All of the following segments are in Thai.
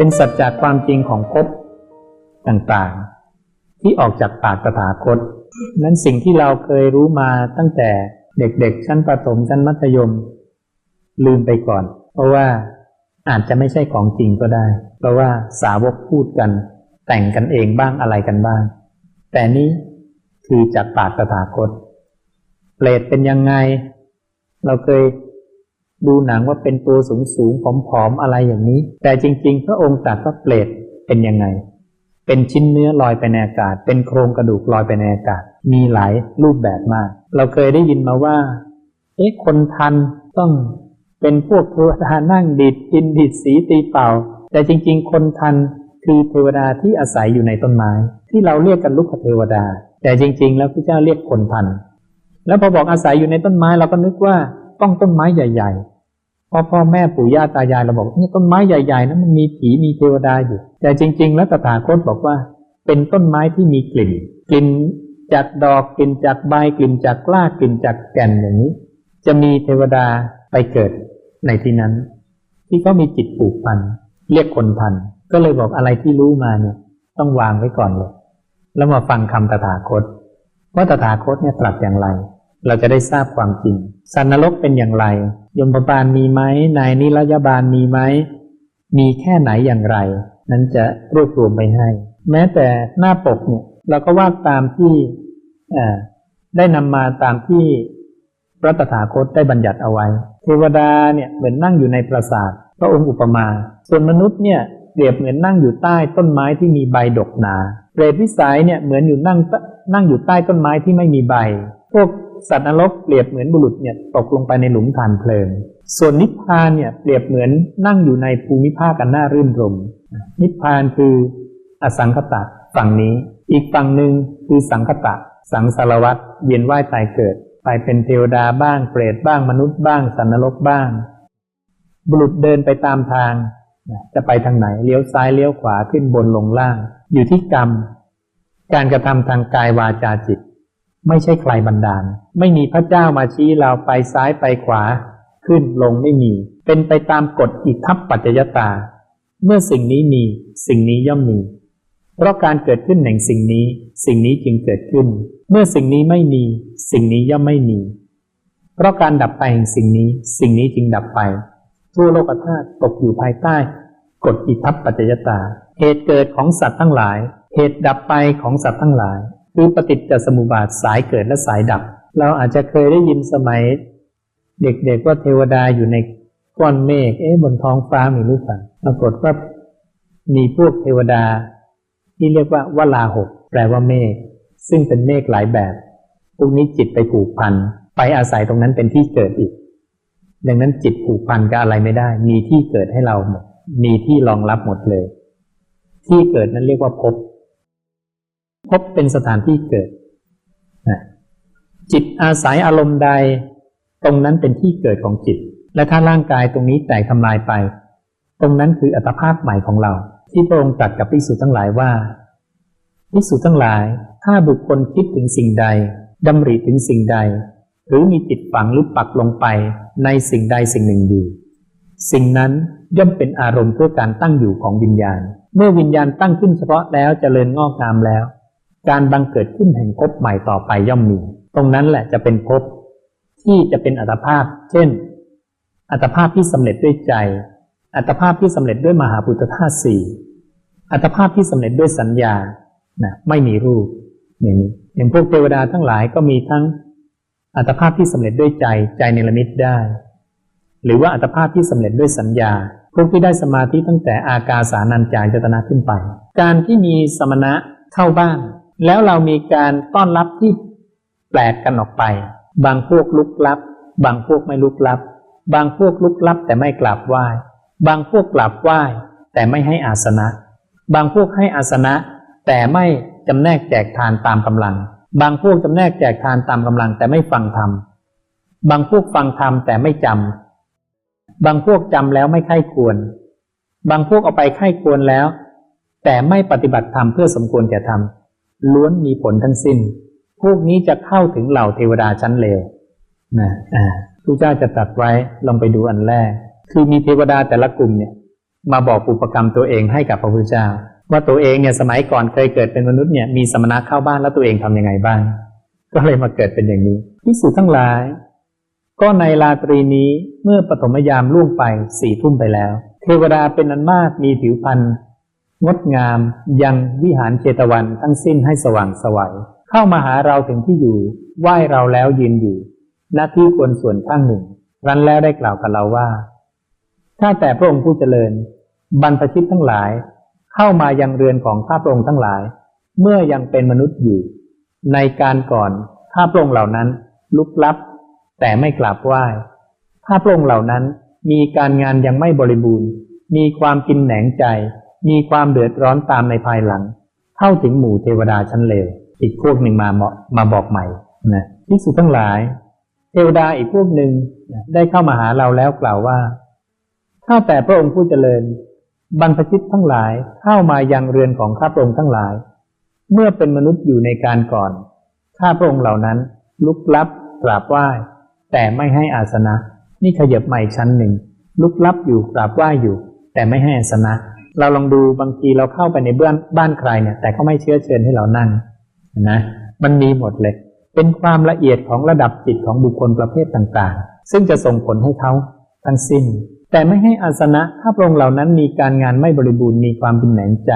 เป็นสัจจะความจริงของภพต่างๆ ที่ออกจากปากตถาคต นั้นสิ่งที่เราเคยรู้มาตั้งแต่เด็กๆ ชั้นประถมชั้นมัธยม ลืมไปก่อน เพราะว่าอาจจะไม่ใช่ของจริงก็ได้ เพราะว่าสาวกพูดกัน แต่งกันเองบ้างอะไรกันบ้าง แต่นี้คือจากปากตถาคตเปรตเป็นยังไง เราเคย ดูหนังว่าเป็นตัวสูงสูงผอมๆอะไรอย่างนี้ แต่จริง ๆ พระองค์ตรัสว่าเปรตเป็นยังไง เป็นชิ้นเนื้อลอยไปในอากาศ เป็นโครงกระดูกลอยไปในอากาศ มีหลายรูปแบบมาก เราเคยได้ยินมาว่า เอ๊ะคนทันต้องเป็นพวกเทวดานั่งดิดกินดิดสีตีเป่า แต่จริง ๆ คนทันคือเทวดาที่อาศัยอยู่ในต้นไม้ ที่เราเรียกกันลุกเทวดา แต่จริง ๆ แล้วพระเจ้าเรียกคนทัน แล้วพอบอกอาศัยอยู่ในต้นไม้เราก็นึกว่า ต้องต้นไม้ใหญ่ ๆ พอพ่อแม่ปู่ย่าตายายเราบอกนี่ต้นไม้ใหญ่ๆนั้นมันมีผีมีเทวดาอยู่แต่จริง ๆ แล้วตถาคตบอกว่า เป็นต้นไม้ที่มีกลิ่น กลิ่นจากดอกกลิ่นจากใบกลิ่นจากกล้ากลิ่นจากแก่นอย่างนี้ จะมีเทวดาไปเกิดในที่นั้น ที่เขามีจิตผูกพันเรียกคนทันก็เลยบอกอะไรที่รู้มาเนี่ย ต้องวางไว้ก่อนเลยแล้วมาฟังคำตถาคต ว่าตถาคตเนี่ยตรัสอย่างไร เราจะได้ทราบความจริง สันนรกเป็นอย่างไร ยมบาลมีไหมนายนิรยาบาลมีไหม มีแค่ไหนอย่างไร นั้นจะรวบรวมไปให้ แม้แต่หน้าปกเนี่ย เราก็ว่าตามที่ได้นำมาตามที่พระตถาคตได้บัญญัติเอาไว้ เทวดาเนี่ยเหมือนนั่งอยู่ในปราสาทพระองค์อุปมา ส่วนมนุษย์เนี่ยเปรียบเหมือนนั่งอยู่ใต้ต้นไม้ที่มีใบดกหนา เปรตวิสัยเนี่ยเหมือนอยู่นั่งนั่งอยู่ใต้ต้นไม้ที่ไม่มีใบ พวกสัตว์นรกเปรียบเหมือนบุรุษเนี่ยตกลงไปในหลุมฐานเพลิง ส่วนนิพพานเนี่ยเปรียบเหมือนนั่งอยู่ในภูมิภาคกันน่ารื่นรม นิพพานคืออสังคตะฝั่งนี้ อีกฝั่งหนึ่งคือสังคตะ สังสารวัตเวียนว่ายตายเกิด ไปเป็นเทวดาบ้างเปรตบ้างมนุษย์บ้าง สันนรกบ้าง บุรุษเดินไปตามทาง จะไปทางไหนเลี้ยวซ้ายเลี้ยวขวาขึ้นบนลงล่าง อยู่ที่กรรม การกระทำทางกายวาจาจิต ไม่ใช่ใครบันดาล ไม่มีพระเจ้ามาชี้เราไปซ้ายไปขวา ขึ้นลงไม่มี เป็นไปตามกฎอิทัปปัจจยตา เมื่อสิ่งนี้มี สิ่งนี้ย่อมมี เพราะการเกิดขึ้นแห่งสิ่งนี้ สิ่งนี้จึงเกิดขึ้น เมื่อสิ่งนี้ไม่มี สิ่งนี้ย่อมไม่มี เพราะการดับไปแห่งสิ่งนี้ สิ่งนี้จึงดับไป ทั่วโลกธาตุตกอยู่ภายใต้กฎอิทัปปัจจยตา เหตุเกิดของสัตว์ทั้งหลาย เหตุดับไปของสัตว์ทั้งหลาย คือปฏิจจสมุปบาทสายเกิดและสายดับ เราอาจจะเคยได้ยินสมัย เด็กๆว่าเทวดาอยู่ในก้อนเมฆเอ๊ะบนท้องฟ้ามีหรือเปล่าปรากฏว่ามีพวกเทวดา ที่เรียกว่าวลาหกแปลว่าเมฆซึ่งเป็นเมฆหลายแบบพวกนี้จิตไปผูกพันไปอาศัยตรงนั้นเป็นที่เกิดอีก ดังนั้นจิตผูกพันกับอะไรไม่ได้ มีที่เกิดให้เราหมดมีที่รองรับหมดเลย ที่เกิดนั้นเรียกว่าภพ ภพเป็นสถานที่เกิดจิตอาศัยอารมณ์ใด ตรงนั้นเป็นที่เกิดของจิต และถ้าร่างกายตรงนี้แตกทำลายไป ตรงนั้นคืออัตภาพใหม่ของเรา ที่พระองค์ตรัสกับภิกษุทั้งหลายว่าภิกษุทั้งหลาย ถ้าบุคคลคิดถึงสิ่งใดดำริถึงสิ่งใด หรือมีจิตฝังหรือปักลงไปในสิ่งใดสิ่งหนึ่งอยู่ สิ่งนั้นย่อมเป็นอารมณ์เพื่อการตั้งอยู่ของวิญญาณ เมื่อวิญญาณตั้งขึ้นเฉพาะแล้วจเจริญงอกงามแล้ว การบังเกิดขึ้นแห่งภพใหม่ต่อไปย่อมมี ตรงนั้นแหละจะเป็นภพที่จะเป็นอัตภาพ เช่น อัตภาพที่สำเร็จด้วยใจ อัตภาพที่สำเร็จด้วยมหาปุตธาตุสี่อัตภาพที่สำเร็จด้วยสัญญานะไม่มีรูปอย่างนี้อย่างพวกเทวดาทั้งหลายก็มีทั้งอัตภาพที่สำเร็จด้วยใจใจในละมิตได้ หรือว่าอัตภาพที่สำเร็จด้วยสัญญา พวกที่ได้สมาธิตั้งแต่อากาสานัญจายจตนาขึ้นไป การที่มีสมณะเข้าบ้าน แล้วเรามีการต้อนรับที่แปลกกันออกไป บางพวกลุกลับ บางพวกไม่ลุกลับ บางพวกลุกลับแต่ไม่กราบไหว้ บางพวกกราบไหว้ แต่ไม่ให้อาสนะ บางพวกให้อาสนะ แต่ไม่จำแนกแจกทานตามกำลัง บางพวกจำแนกแจกทานตามกำลังแต่ไม่ฟังธรรม บางพวกฟังธรรมแต่ไม่จำ บางพวกจำแล้วไม่ไข้ควร บางพวกเอาไปไข้ควรแล้ว แต่ไม่ปฏิบัติธรรมเพื่อสมควรแก่ธรรม ล้วนมีผลทั้งสิ้น พวกนี้จะเข้าถึงเหล่าเทวดาชั้นเลวนะอ่าพระเจ้าจะตัดไว้ลองไปดูอันแรก คือมีเทวดาแต่ละกลุ่มเนี่ย มาบอกปุปกรรมตัวเองให้กับพระพุทธเจ้า ว่าตัวเองเนี่ยสมัยก่อนเคยเกิดเป็นมนุษย์เนี่ยมีสมณะเข้าบ้านแล้วตัวเองทำยังไงบ้าง ก็เลยมาเกิดเป็นอย่างนี้พิสูจทั้งหลาย ก็ในราตรีนี้เมื่อปฐมยามล่วงไปสี่ทุ่มไปแล้ว เทวดาเป็นอันมากมีผิวพรรณ งดงามยังวิหารเจตวันทั้งสิ้นให้สว่างสวัยเข้ามาหาเราถึงที่อยู่ไหว้เราแล้วยืนอยู่หน้าที่ควรส่วนข้างหนึ่งรันแล้วได้กล่าวกับเราว่าถ้าแต่พระองค์ผู้เจริญ บรรพชิตทั้งหลาย เข้ามายังเรือนของข้าพระองค์ทั้งหลาย เมื่อยังเป็นมนุษย์อยู่ ในการก่อนข้าพระองค์เหล่านั้น ลุกลับ แต่ไม่กราบไหว้ข้าพระองค์เหล่านั้นมีการงานยังไม่บริบูรณ์ มีความกินแหนงใจ มีความเดือดร้อนตามในภายหลัง เข้าถึงหมู่เทวดาชั้นเลว อีกพวกหนึ่งมามาบอกใหม่นะภิกษุทั้งหลาย เทวดาอีกพวกหนึ่งได้เข้ามาหาเราแล้วกล่าวว่าข้าแต่พระองค์ผู้เจริญ บรรพชิตทั้งหลายเข้ามายังเรือนของข้าพระองค์ทั้งหลาย เมื่อเป็นมนุษย์อยู่ในการก่อนข้าพระองค์เหล่านั้น ลุกลับกราบไหว้แต่ไม่ให้อาสนะ นี่ขยับใหม่ชั้นหนึ่ง ลุกลับอยู่กราบไหว้อยู่ แต่ไม่ให้อาสนะ เราลองดูบางทีเราเข้าไปในบ้านบ้านใครเนี่ย แต่เขาไม่เชื้อเชิญให้เรานั่งนะมันมีหมดเลย เป็นความละเอียดของระดับจิตของบุคคลประเภทต่างๆ ซึ่งจะส่งผลให้เขาทั้งสิ้น แต่ไม่ให้อาสนะถ้าพระองค์เหล่านั้นมีการงานไม่บริบูรณ์มีความเป็นแหนงใจ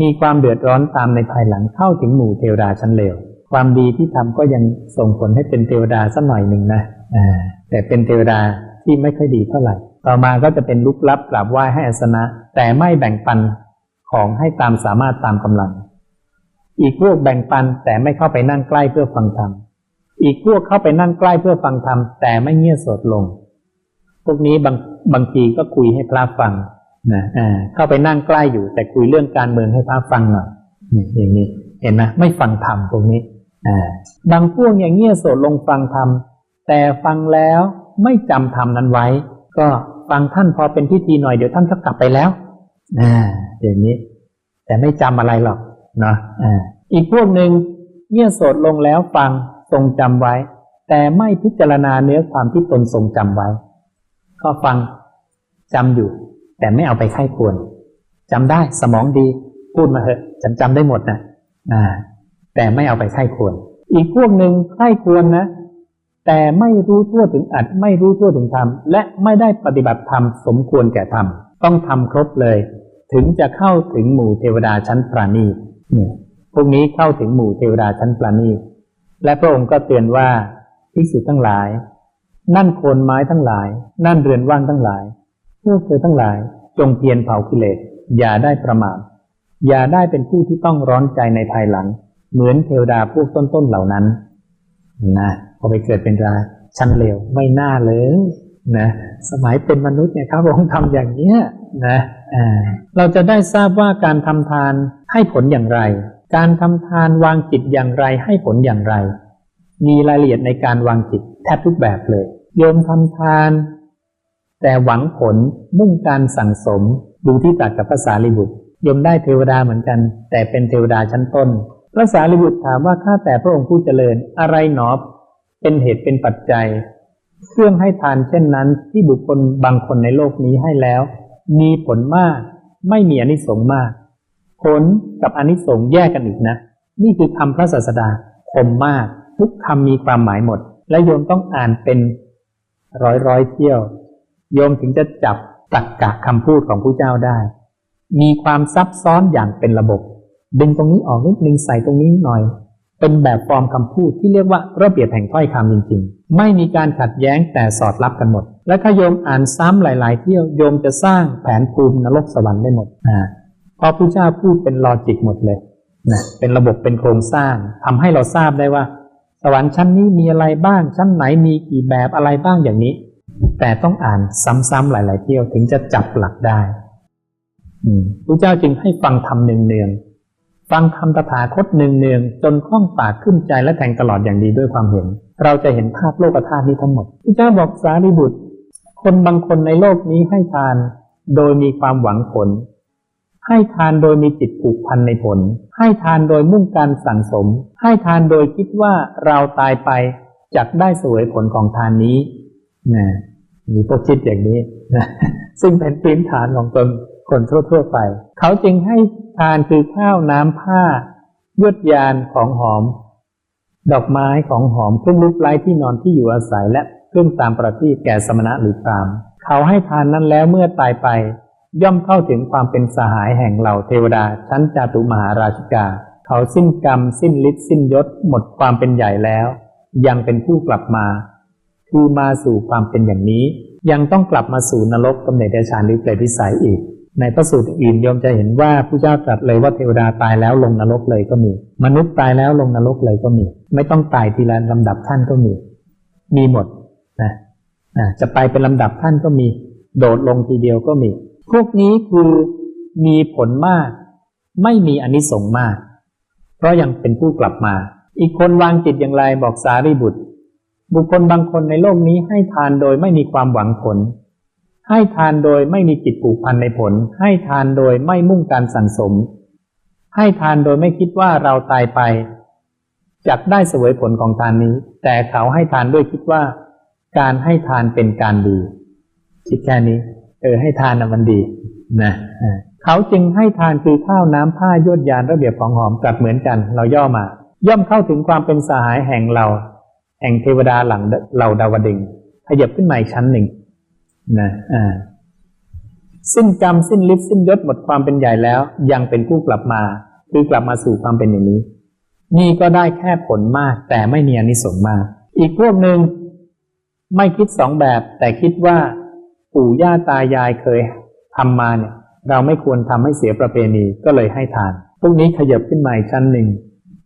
มีความเดือดร้อนตามในภายหลังเข้าถึงหมู่เทวดาชั้นเลวความดีที่ทำก็ยังส่งผลให้เป็นเทวดาสักหน่อยหนึ่งนะแต่เป็นเทวดาที่ไม่ค่อยดีเท่าไหร่ ต่อมาก็จะเป็นลุกลับกราบไหว้ให้อาสนะ แต่ไม่แบ่งปันของให้ตามสามารถตามกำลัง อีกพวกแบ่งปันแต่ไม่เข้าไปนั่งใกล้เพื่อฟังธรรมอีกพวกเข้าไปนั่งใกล้เพื่อฟังธรรมแต่ไม่เงียบสดลง พวกนี้บางบางทีก็คุยให้พระฟังนะอ่าเข้าไปนั่งใกล้อยู่ แต่คุยเรื่องการเมืองให้พระฟังหน่อยนี่อย่างนี้เห็นไหมไม่ฟังธรรมพวกนี้อ่าบางพวกอย่างเงียบสดลงฟังธรรมแต่ฟังแล้วไม่จำธรรมนั้นไว้ ก็ ฟังท่านพอเป็นพิธีหน่อยเดี๋ยวท่านก็กลับไปแล้วอ่าอย่างนี้ แต่ไม่จำอะไรหรอกนะอีกพวกหนึ่งเงี่ยโสดลงแล้วฟังทรงจำไว้ แต่ไม่พิจารณาเนื้อความที่ตนทรงจำไว้ ก็ฟังจำอยู่ แต่ไม่เอาไปไข้ควรจำได้สมองดีพูดมาเถอะฉันจำได้หมดนะอ่าแต่ไม่เอาไปไข้ควร อีกพวกหนึ่งไข้ควรนะ แต่ไม่รู้ทั่วถึงอัดไม่รู้ทั่วถึงธรรมและไม่ได้ปฏิบัติธรรมสมควรแก่ธรรมต้องทำครบเลย ถึงจะเข้าถึงหมู่เทวดาชั้นปราณีเนี่ยพวกนี้เข้าถึงหมู่เทวดาชั้นปราณีและพระองค์ก็เตือนว่าภิกษุทั้งหลาย นั่นโคนไม้ทั้งหลาย นั่นเรือนว่างทั้งหลายพวกเธอทั้งหลาย จงเพียรเผากิเลสอย่าได้ประมาทอย่าได้เป็นผู้ที่ต้องร้อนใจในภายหลัง เหมือนเทวดาพวกต้นๆเหล่านั้นนะ พอไปเกิดเป็นราชั้นเลวไม่น่าเลยนะสมัยเป็นมนุษย์เนี่ยครับองค์ทำอย่างเนี้ยนะเราจะได้ทราบว่าการทำทานให้ผลอย่างไร การทำทานวางจิตอย่างไรให้ผลอย่างไร มีรายละเอียดในการวางจิตแทบทุกแบบเลย โยมทำทาน แต่หวังผลมุ่งการสั่งสมดูที่ตัดกับภาษาลิบุตรโยมได้เทวดาเหมือนกัน แต่เป็นเทวดาชั้นต้นภาษาลิบุตรถามว่าข้าแต่พระองค์ผู้เจริญอะไรหนอ เป็นเหตุเป็นปัจจัย เครื่องให้ทานเช่นนั้นที่บุคคลบางคนในโลกนี้ให้แล้ว มีผลมาก ไม่มีอนิสงส์มาก ผลกับอนิสงส์แยกกันอีกนะ นี่คือคำพระศาสดาคมมาก ทุกคำมีความหมายหมด และโยมต้องอ่านเป็นร้อยร้อยเที่ยว โยมถึงจะจับตักกะคำพูดของผู้เจ้าได้ มีความซับซ้อนอย่างเป็นระบบ ดึงตรงนี้ออกนิดนึงใส่ตรงนี้หน่อย เป็นแบบฟอร์มคำพูดที่เรียกว่าระเบียบแห่งถ้อยคำจริงๆ ไม่มีการขัดแย้งแต่สอดรับกันหมด และถ้าโยมอ่านซ้ำหลาย ๆ เที่ยวโยมจะสร้างแผนภูมินรกสวรรค์ได้หมดอ่าพอพระเจ้าพูดเป็นลอจิกหมดเลยนะเป็นระบบเป็นโครงสร้างทำให้เราทราบได้ว่า สวรรค์ชั้นนี้มีอะไรบ้าง ชั้นไหนมีกี่แบบอะไรบ้างอย่างนี้ แต่ต้องอ่านซ้ำๆหลาย ๆ เที่ยวถึงจะจับหลักได้พระเจ้าจึงให้ฟังธรรมเนือง ฟังคำตถาคตเนืองๆจนคล่องปากขึ้นใจและแทงตลอดอย่างดีด้วยความเห็น เราจะเห็นภาพโลกธาตุนี้ทั้งหมดพระเจ้าบอกสารีบุตร คนบางคนในโลกนี้ให้ทาน โดยมีความหวังผล ให้ทานโดยมีจิตผูกพันในผล ให้ทานโดยมุ่งการสั่งสม ให้ทานโดยคิดว่าเราตายไปจะได้สวยผลของทานนี้นะมีพวกคิดอย่างนี้นะซึ่งเป็นพื้นฐานของตน คนทั่วๆไป เขาจึงให้ทานคือข้าวน้ำผ้ายวดยานของหอม ดอกไม้ของหอมเครื่องลุกไล้ที่นอนที่อยู่อาศัยและเครื่องตามประทีปแก่สมณะหรือพราม เขาให้ทานนั้นแล้วเมื่อตายไป ย่อมเข้าถึงความเป็นสหายแห่งเหล่าเทวดา ชั้นจาตุมหาราชิกา เขาสิ้นกรรม สิ้นฤทธิ์สิ้นยศ หมดความเป็นใหญ่แล้ว ยังเป็นผู้กลับมาคือมาสู่ความเป็นอย่างนี้ ยังต้องกลับมาสู่นรกกำเนิดเดชานหรือเปรตวิสัยอีก ในพระสูตรอื่นโยมจะเห็นว่าผู้เจ้าตรัสเลยว่าเทวดาตายแล้วลงนรกเลยก็มี มนุษย์ตายแล้วลงนรกเลยก็มี ไม่ต้องตายทีละลำดับท่านก็มี มีหมดนะจะไปเป็นลำดับท่านก็มี โดดลงทีเดียวก็มี พวกนี้คือมีผลมาก ไม่มีอนิสงส์มาก เพราะยังเป็นผู้กลับมา อีกคนวางจิตอย่างไรบอกสารีบุตร บุคคลบางคนในโลกนี้ให้ทานโดยไม่มีความหวังผล ให้ทานโดยไม่มีจิตผูกพันในผล ให้ทานโดยไม่มุ่งการสั่งสม ให้ทานโดยไม่คิดว่าเราตายไปจักได้เสวยผลของทานนี้ แต่เขาให้ทานด้วยคิดว่า การให้ทานเป็นการดี คิดแค่นี้ เออให้ทานนะมันดีนะเขาจึงให้ทานคือข้าวน้ำผ้ายวดยานระเบียบของหอมจัดเหมือนกัน เราย่อมา ย่อมเข้าถึงความเป็นสหายแห่งเรา แห่งเทวดาหลังเราดาวดึงขยับขึ้นมาอีกชั้นหนึ่ง นะอ่าสิ้นกรรมสิ้นฤทธิ์สิ้นยศหมดความเป็นใหญ่แล้ว ยังเป็นผู้กลับมา คือกลับมาสู่ความเป็นอย่างนี้ นี่ก็ได้แค่ผลมาก แต่ไม่มีอนิสงส์มาก อีกพวกหนึ่งไม่คิดสองแบบ แต่คิดว่าปู่ย่าตายายเคยทำมาเนี่ย เราไม่ควรทำให้เสียประเพณีก็เลยให้ทานพวกนี้ขยับขึ้นมาอีกชั้นหนึ่ง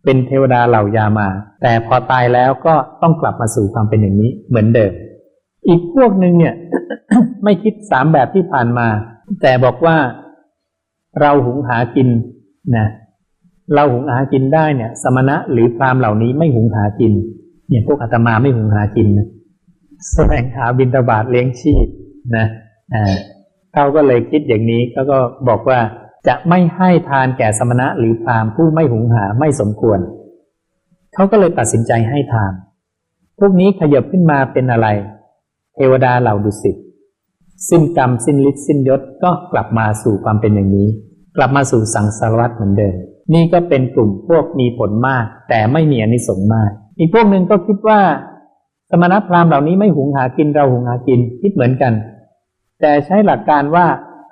เป็นเทวดาเหล่ายามา แต่พอตายแล้วก็ต้องกลับมาสู่ความเป็นอย่างนี้เหมือนเดิม อีกพวกหนึ่งเนี่ย ไม่คิดสามแบบที่ผ่านมา แต่บอกว่าเราหุงหากินนะเราหุงหากินได้เนี่ย สมณะหรือพราหมณ์เหล่านี้ไม่หุงหากิน เนี่ยพวกอาตมาไม่หุงหากินนะแสวงหาบินตบาทเลี้ยงชีพนะอ่าเขาก็เลยคิดอย่างนี้เขาก็บอกว่าจะไม่ให้ทานแก่สมณะหรือพราหมณ์ผู้ไม่หุงหาไม่สมควร เขาก็เลยตัดสินใจให้ทาน พวกนี้ขยับขึ้นมาเป็นอะไร เทวดาเหล่าดุสิตสิ้นกรรมสิ้นฤทธิ์สิ้นยศก็กลับมาสู่ความเป็นอย่างนี้ กลับมาสู่สังสารวัฏเหมือนเดิมนี่ก็เป็นกลุ่มพวกมีผลมาก แต่ไม่มีอนิสงส์มาก อีกพวกหนึ่งก็คิดว่า สมณพราหมณ์เหล่านี้ไม่หุงหากินเราหุงหากินคิดเหมือนกัน แต่ใช้หลักการว่า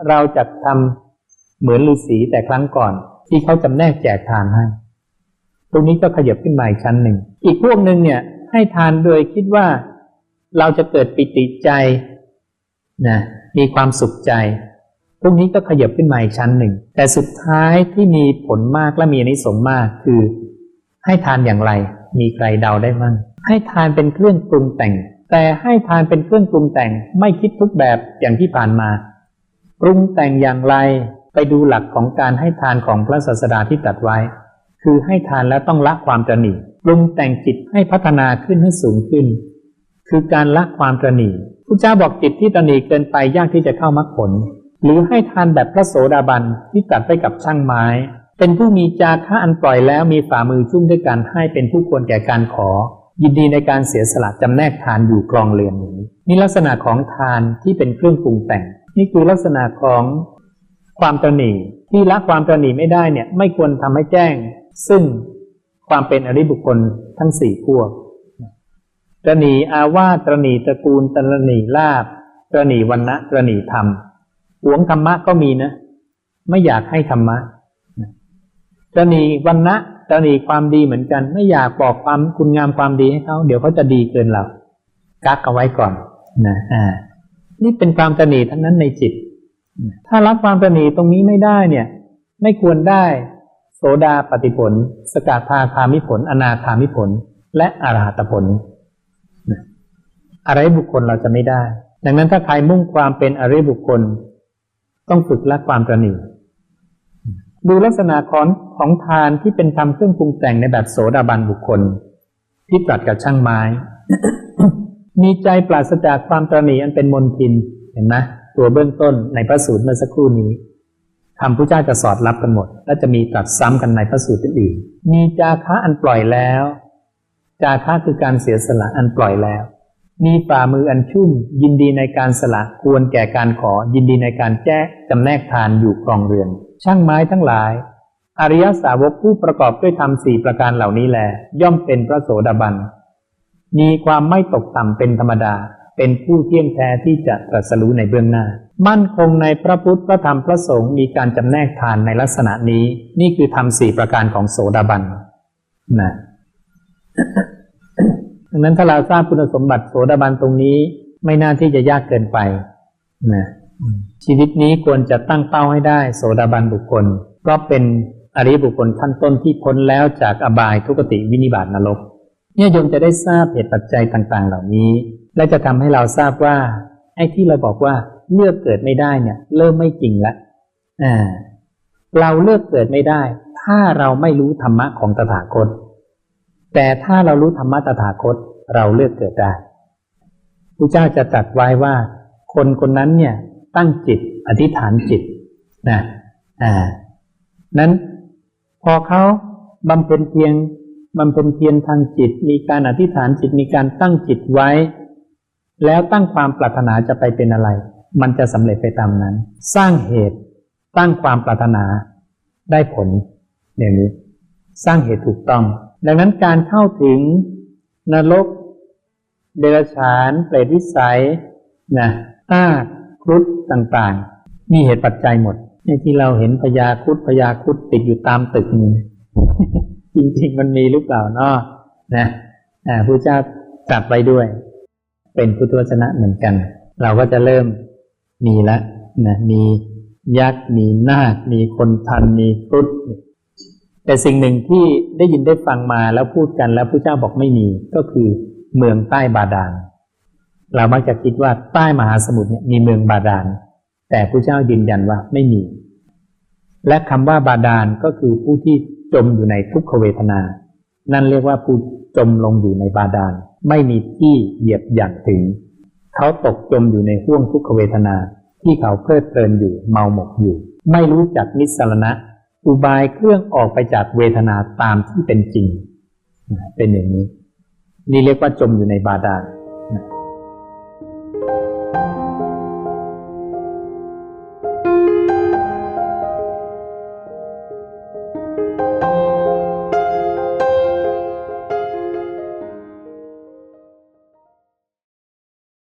เราจะทำเหมือนฤาษีแต่ครั้งก่อน ที่เขาจำแนกแจกทานให้ ตรงนี้ก็ขยับขึ้นมาอีกชั้นหนึ่ง อีกพวกหนึ่งเนี่ยให้ทานโดยคิดว่า เราจะเกิดปิติใจนะมีความสุขใจ พวกนี้ก็ขยับขึ้นมาอีกชั้นหนึ่ง แต่สุดท้ายที่มีผลมากและมีอนิสงส์มากคือ ให้ทานอย่างไร มีใครเดาได้มั่ง ให้ทานเป็นเครื่องปรุงแต่ง แต่ให้ทานเป็นเครื่องปรุงแต่งไม่คิดทุกแบบอย่างที่ผ่านมา ปรุงแต่งอย่างไรไปดูหลักของการให้ทานของพระศาสดาที่ตรัสไว้ คือให้ทานแล้วต้องละความตรณีปรุงแต่งจิตให้พัฒนาขึ้นให้สูงขึ้น คือการละความตรณีพระเจ้าบอกจิตที่ตรณีเกินไปยากที่จะเข้ามรรคผล หรือให้ทานแบบพระโสดาบันที่ตัดไปกับช่างไม้ เป็นผู้มีจาคะอันปล่อยแล้วมีฝ่ามือชุ่มด้วยการให้เป็นผู้ควรแก่การขอ ยินดีในการเสียสละจำแนกทานอยู่กรองเรือนนี้นี่ลักษณะของทานที่เป็นเครื่องปรุงแต่ง นี่คือลักษณะของความตรณีที่ละความตรณีไม่ได้เนี่ยไม่ควรทำให้แจ้ง ซึ่งความเป็นอริบุคคลทั้งสี่พวก ตรณีอาวาตรณีตระกูลตรณีลาบตรณีวันนะตรณีธรรมหวงธรรมะก็มีนะ ไม่อยากให้ธรรมะตรณีวันนะตรณีความดีเหมือนกัน ไม่อยากบอกความคุณงามความดีให้เขาเดี๋ยวเขาจะดีเกินเรากักเอาไว้ก่อนนะอ่า นี่เป็นความตรณีทั้งนั้นในจิต ถ้ารับความตรณีตรงนี้ไม่ได้เนี่ย ไม่ควรได้โสดาปฏิผล สกทาคามิผล อนาคามิผล และอรหัตผล อริบุคคลเราจะไม่ได้ ดังนั้นถ้าใครมุ่งความเป็นอริบุคคล ต้องฝึกละความตรณีดูลักษณะของของทานที่เป็นธรรมเครื่องปรุงแต่งในแบบโสดาบันบุคคล ที่ตรัสกับช่างไม้ มีใจปราศจากความตรณีอันเป็นมนทินเห็นไหมตัวเบื้องต้นในพระสูตรเมื่อสักครู่นี้คำพระเจ้าจะสอดรับกันหมด และจะมีตรัสซ้ำกันในพระสูตรอื่นมีจาคะอันปล่อยแล้ว จาคะคือการเสียสละอันปล่อยแล้ว มีฝ่ามืออันชุ่ม ยินดีในการสละควรแก่การขอ ยินดีในการแจ้จำแนกทานอยู่ครองเรือน ช่างไม้ทั้งหลาย อริยสาวกผู้ประกอบด้วยธรรมสี่ประการเหล่านี้แล ย่อมเป็นพระโสดาบัน มีความไม่ตกต่ำเป็นธรรมดา เป็นผู้เที่ยงแท้ที่จะตรัสรู้ในเบื้องหน้า มั่นคงในพระพุทธพระธรรมพระสงฆ์มีการจำแนกทานในลักษณะนี้ นี่คือธรรมสี่ประการของโสดาบันนะ ดังนั้นถ้าเราทราบคุณสมบัติโสดาบันตรงนี้ไม่น่าที่จะยากเกินไปนะชีวิตนี้ควรจะตั้งเป้าให้ได้โสดาบันบุคคล เพราะเป็นอริบุคคลขั้นต้นที่พ้นแล้วจากอบายทุกติวินิบาตนรกเนี่ยโยมจะได้ทราบเหตุปัจจัยต่างๆ เหล่านี้ และจะทำให้เราทราบว่าไอ้ที่เราบอกว่าเลือกเกิดไม่ได้เนี่ย เริ่มไม่จริงละอ่าเราเลือกเกิดไม่ได้ ถ้าเราไม่รู้ธรรมะของตถาคต แต่ถ้าเรารู้ธรรมะตถาคตเราเลือกเกิดได้พระเจ้าจะตรัสไว้ว่า คนคนนั้นเนี่ยตั้งจิตอธิษฐานจิตนะอ่านั้นพอเขาบำเพ็ญเพียงบำเพ็ญเพียรทางจิต มีการอธิษฐานจิตมีการตั้งจิตไว้ แล้วตั้งความปรารถนาจะไปเป็นอะไร มันจะสำเร็จไปตามนั้น สร้างเหตุตั้งความปรารถนาได้ผลอย่างนี้ สร้างเหตุถูกต้อง ดังนั้นการเข้าถึงนรก เดรัจฉาน เปรตวิสัยนะอ้าครุฑต่างๆมีเหตุปัจจัยหมดในที่เราเห็นพญาครุฑพญาครุฑติดอยู่ตามตึกนี่จริงๆ มันมีหรือเปล่าเนาะนะอ่าพระเจ้าตรัสไว้ด้วย เป็นพุทธวจนะเหมือนกัน เราก็จะเริ่มมีละนะมียักษ์มีนาค มีคนทัน มีครุฑ แต่สิ่งหนึ่งที่ได้ยินได้ฟังมาแล้วพูดกันแล้วพระเจ้าบอกไม่มีก็คือเมืองใต้บาดาลเรามักจะคิดว่าใต้มหาสมุทรเนี่ยมีเมืองบาดาลแต่พระเจ้ายืนยันว่าไม่มี และคำว่าบาดาลก็คือผู้ที่จมอยู่ในทุกขเวทนา นั่นเรียกว่าผู้จมลงอยู่ในบาดาลไม่มีที่เหยียบอย่างถึง เขาตกจมอยู่ในห่วงทุกขเวทนาที่เขาเพลิดเพลินอยู่เมาหมกอยู่ ไม่รู้จักนิสรณะ อุบายเครื่องออกไปจากเวทนาตามที่เป็นจริง เป็นอย่างนี้ นี่เรียกว่าจมอยู่ในบาดาล